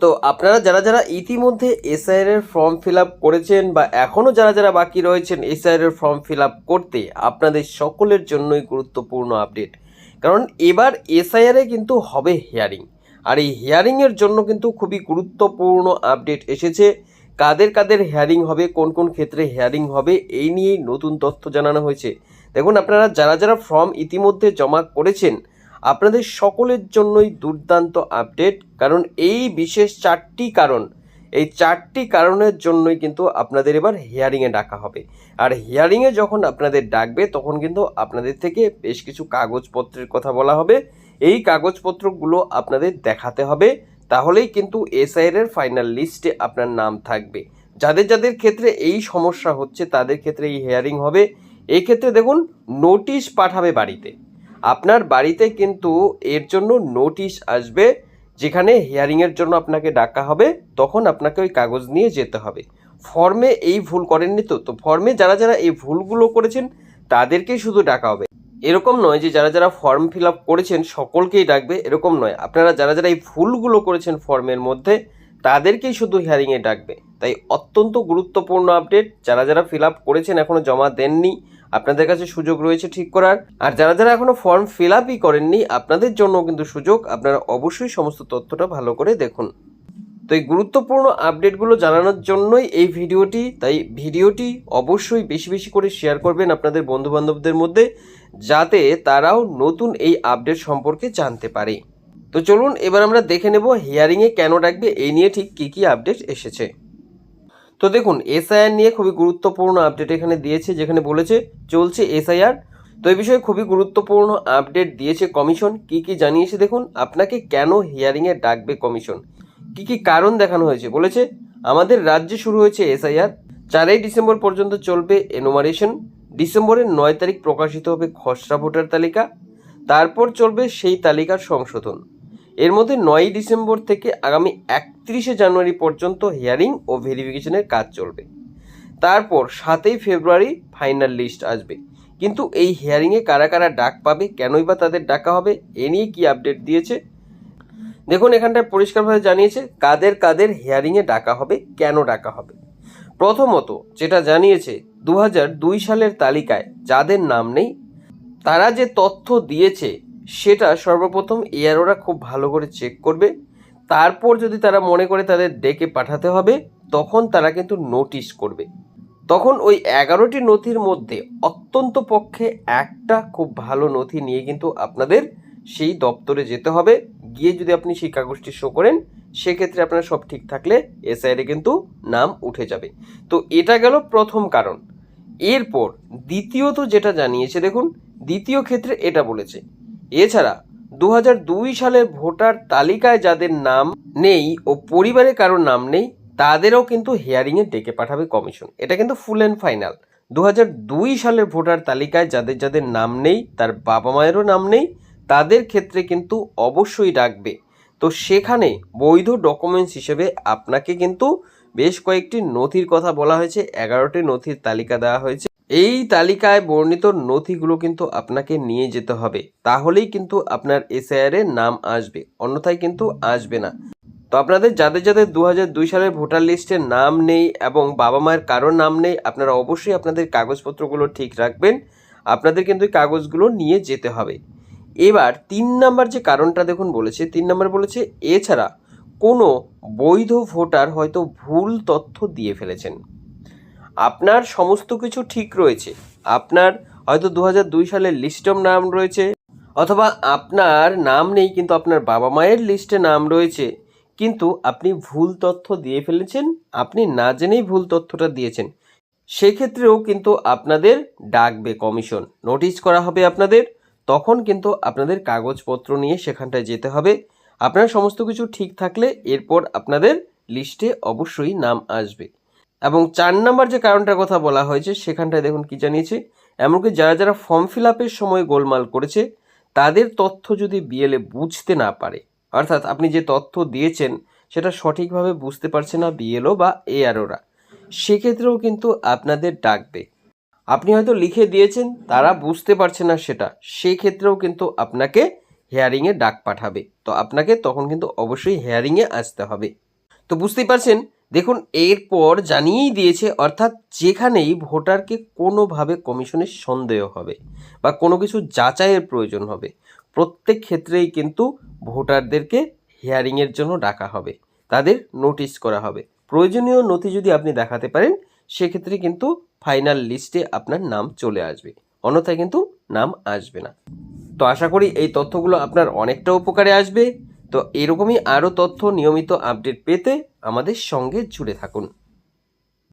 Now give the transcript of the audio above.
তো আপনারা যারা যারা ইতিমধ্যে এসআইআর এর ফর্ম ফিল করেছেন বা এখনও যারা যারা বাকি রয়েছেন এসআইআর এর ফর্ম ফিল করতে আপনাদের সকলের জন্যই গুরুত্বপূর্ণ আপডেট। কারণ এবার এসআইআর এ কিন্তু হবে হিয়ারিং। আর এই হিয়ারিংয়ের জন্য কিন্তু খুবই গুরুত্বপূর্ণ আপডেট এসেছে। কাদের কাদের হিয়ারিং হবে, কোন কোন ক্ষেত্রে হিয়ারিং হবে, এই নিয়েই নতুন তথ্য জানানো হয়েছে। দেখুন, আপনারা যারা যারা ফর্ম ইতিমধ্যে জমা করেছেন আপনাদের সকলের জন্যই দুর্দান্ত আপডেট কারণ এই বিশেষ চারটি কারণ, এই চারটি কারণের জন্যই কিন্তু আপনাদের এবার হিয়ারিংয়ে ডাকা হবে। আর হিয়ারিংয়ে যখন আপনাদের ডাকবে, তখন কিন্তু আপনাদের থেকে বেশ কিছু কাগজপত্রের কথা বলা হবে। এই কাগজপত্রগুলো আপনাদের দেখাতে হবে। তাহলেই কিন্তু এসআইআর এর ফাইনাল লিস্টে আপনার নাম থাকবে। যাদের যাদের ক্ষেত্রে এই সমস্যা হচ্ছে, তাদের ক্ষেত্রে এই হিয়ারিং হবে। এই ক্ষেত্রে দেখুন নোটিশ পাঠাবে বাড়িতে। আপনার বাড়িতে কিন্তু এর জন্য নোটিশ আসবে, যেখানে হিয়ারিংয়ের জন্য আপনাকে ডাকা হবে, তখন আপনাকে ওই কাগজ নিয়ে যেতে হবে। ফর্মে এই ভুল করেননি তো তো ফর্মে যারা যারা এই ভুলগুলো করেছেন, তাদেরকেই শুধু ডাকা হবে। এরকম নয় যে যারা যারা ফর্ম ফিল আপ করেছেন, সকলকেই ডাকবে, এরকম নয়। আপনারা যারা যারা এই ভুলগুলো করেছেন ফর্মের মধ্যে, তাদেরকেই শুধু হিয়ারিংয়ে ডাকবে। তাই অত্যন্ত গুরুত্বপূর্ণ আপডেট যারা যারা ফিল আপ করেছেন এখনও জমা দেননি আপনাদের কাছে সুযোগ রয়েছে ঠিক করার। আর যারা যারা এখনও ফর্ম ফিল আপই করেননি, আপনাদের জন্য কিন্তু সুযোগ। আপনারা অবশ্যই সমস্ত তথ্যটা ভালো করে দেখুন। তো এই গুরুত্বপূর্ণ আপডেটগুলো জানানোর জন্যই এই ভিডিওটি, তাই ভিডিওটি অবশ্যই বেশি বেশি করে শেয়ার করবেন আপনাদের বন্ধুবান্ধবদের মধ্যে, যাতে তারাও নতুন এই আপডেট সম্পর্কে জানতে পারে। তো চলুন, এবার আমরা দেখে নেব হিয়ারিংয়ে কেন ডাকবে, এই নিয়ে ঠিক কী কী আপডেট এসেছে। তো দেখুন এসআইআর নিয়ে খুবই গুরুত্বপূর্ণ আপডেট এখানে দিয়েছে, যেখানে বলেছে চলছে এসআইআর তো এই বিষয়ে খুবই গুরুত্বপূর্ণ আপডেট দিয়েছে কমিশন কি কি জানিয়েছে দেখুন, আপনাকে কেন হিয়ারিংয়ে ডাকবে কমিশন কি কি কারণ দেখানো হয়েছে? বলেছে, আমাদের রাজ্যে শুরু হয়েছে এসআইআর চারই ডিসেম্বর পর্যন্ত চলবে এনোমারেশন ডিসেম্বরের নয় তারিখ প্রকাশিত হবে খসড়া ভোটার তালিকা। তারপর চলবে সেই তালিকার সংশোধন। এর মধ্যে নয়ই ডিসেম্বর থেকে আগামী একত্রিশে জানুয়ারি পর্যন্ত হিয়ারিং ও ভেরিফিকেশনের কাজ চলবে। তারপর সাতই ফেব্রুয়ারি ফাইনাল লিস্ট আসবে। কিন্তু এই হিয়ারিংয়ে কারা কারা ডাক পাবে, কেনই বা তাদের ডাকা হবে, এ নিয়ে কি আপডেট দিয়েছে? দেখুন, এখানটায় পরিষ্কারভাবে জানিয়েছে কাদের কাদের হিয়ারিংয়ে ডাকা হবে, কেন ডাকা হবে। প্রথমত যেটা জানিয়েছে দু সালের তালিকায় যাদের নাম নেই, তারা যে তথ্য দিয়েছে সেটা সর্বপ্রথম এয়ারোরা খুব ভালো করে চেক করবে। তারপর যদি তারা মনে করে তাদের ডেকে পাঠাতে হবে, তখন তারা কিন্তু নোটিশ করবে। তখন ওই এগারোটি নথির মধ্যে অত্যন্ত পক্ষে একটা খুব ভালো নথি নিয়ে কিন্তু আপনাদের সেই দপ্তরে যেতে হবে। গিয়ে যদি আপনি সেই কাগজটি শো করেন, সেক্ষেত্রে আপনার সব ঠিক থাকলে এসআইডে কিন্তু নাম উঠে যাবে। তো এটা গেল প্রথম কারণ। এরপর দ্বিতীয়ত যেটা জানিয়েছে, দেখুন, দ্বিতীয় ক্ষেত্রে এটা বলেছে। এছাড়া দু সালের ভোটার তালিকায় যাদের নাম নেই ও পরিবারে কারোর নাম নেই, তাদেরও কিন্তু হিয়ারিংয়ে ডেকে পাঠাবে কমিশন এটা কিন্তু ফুল অ্যান্ড ফাইনাল দু সালের ভোটার তালিকায় যাদের যাদের নাম নেই, তার বাবা মায়েরও নাম নেই, তাদের ক্ষেত্রে কিন্তু অবশ্যই ডাকবে তো সেখানে বৈধ ডকুমেন্টস হিসেবে আপনাকে কিন্তু বেশ কয়েকটি নথির কথা বলা হয়েছে, এগারোটি নথির তালিকা দেওয়া হয়েছে। এই তালিকায় বর্ণিত নথিগুলো কিন্তু আপনাকে নিয়ে যেতে হবে। তাহলেই কিন্তু আপনার এসআইআর নাম আসবে, অন্যথায় কিন্তু আসবে না। তো আপনাদের যাদের যাদের দু সালের ভোটার লিস্টে নাম নেই এবং বাবা মায়ের কারোর নাম নেই, আপনারা অবশ্যই আপনাদের কাগজপত্রগুলো ঠিক রাখবেন। আপনাদের কিন্তু কাগজগুলো নিয়ে যেতে হবে। এবার তিন নাম্বার যে কারণটা দেখুন বলেছে, তিন নাম্বার বলেছে, এছাড়া কোনো বৈধ ভোটার হয়তো ভুল তথ্য দিয়ে ফেলেছেন। আপনার সমস্ত কিছু ঠিক রয়েছে। আপনার হয়তো দু দুই সালের লিস্টম নাম রয়েছে, অথবা আপনার নাম নেই কিন্তু আপনার বাবা মায়ের লিস্টে নাম রয়েছে। কিন্তু আপনি ভুল তথ্য দিয়ে ফেলেছেন, আপনি না জেনেই ভুল তথ্যটা দিয়েছেন। সেক্ষেত্রেও কিন্তু আপনাদের ডাকবে কমিশন। নোটিশ করা হবে আপনাদের, তখন কিন্তু আপনাদের কাগজপত্র নিয়ে সেখানটায় যেতে হবে। আপনার সমস্ত কিছু ঠিক থাকলে এরপর আপনাদের লিস্টে অবশ্যই নাম আসবে। এবং চার নাম্বার যে কারণটার কথা বলা হয়েছে, সেখানটায় দেখুন কি জানিয়েছে। এমনকি যারা যারা ফর্ম ফিল আপের সময় গোলমাল করেছে, তাদের তথ্য যদি বিএলএ বুঝতে না পারে, অর্থাৎ আপনি যে তথ্য দিয়েছেন, সেটা সঠিকভাবে বুঝতে পারছে না বিএলও বা এআরওরা সেক্ষেত্রেও কিন্তু আপনাদের ডাকবে। আপনি হয়তো লিখে দিয়েছেন, তারা বুঝতে পারছে না সেটা, সেক্ষেত্রেও কিন্তু আপনাকে হেয়ারিংয়ে ডাক পাঠাবে। তো আপনাকে তখন কিন্তু অবশ্যই হেয়ারিংয়ে আসতে হবে। তো বুঝতেই পারছেন? দেখুন, এরপর জানিয়েই দিয়েছে, অর্থাৎ যেখানেই ভোটারকে কোনোভাবে কমিশনের সন্দেহ হবে বা কোনো কিছু যাচাইয়ের প্রয়োজন হবে, প্রত্যেক ক্ষেত্রেই কিন্তু ভোটারদেরকে হিয়ারিংয়ের জন্য ডাকা হবে, তাদের নোটিশ করা হবে। প্রয়োজনীয় নথি যদি আপনি দেখাতে পারেন, সেক্ষেত্রে কিন্তু ফাইনাল লিস্টে আপনার নাম চলে আসবে, অন্যথায় কিন্তু নাম আসবে না। তো আশা করি এই তথ্যগুলো আপনার অনেকটা উপকারে আসবে। তো এরকমই আরও তথ্য নিয়মিত আপডেট পেতে আমাদের সঙ্গে জুড়ে থাকুন।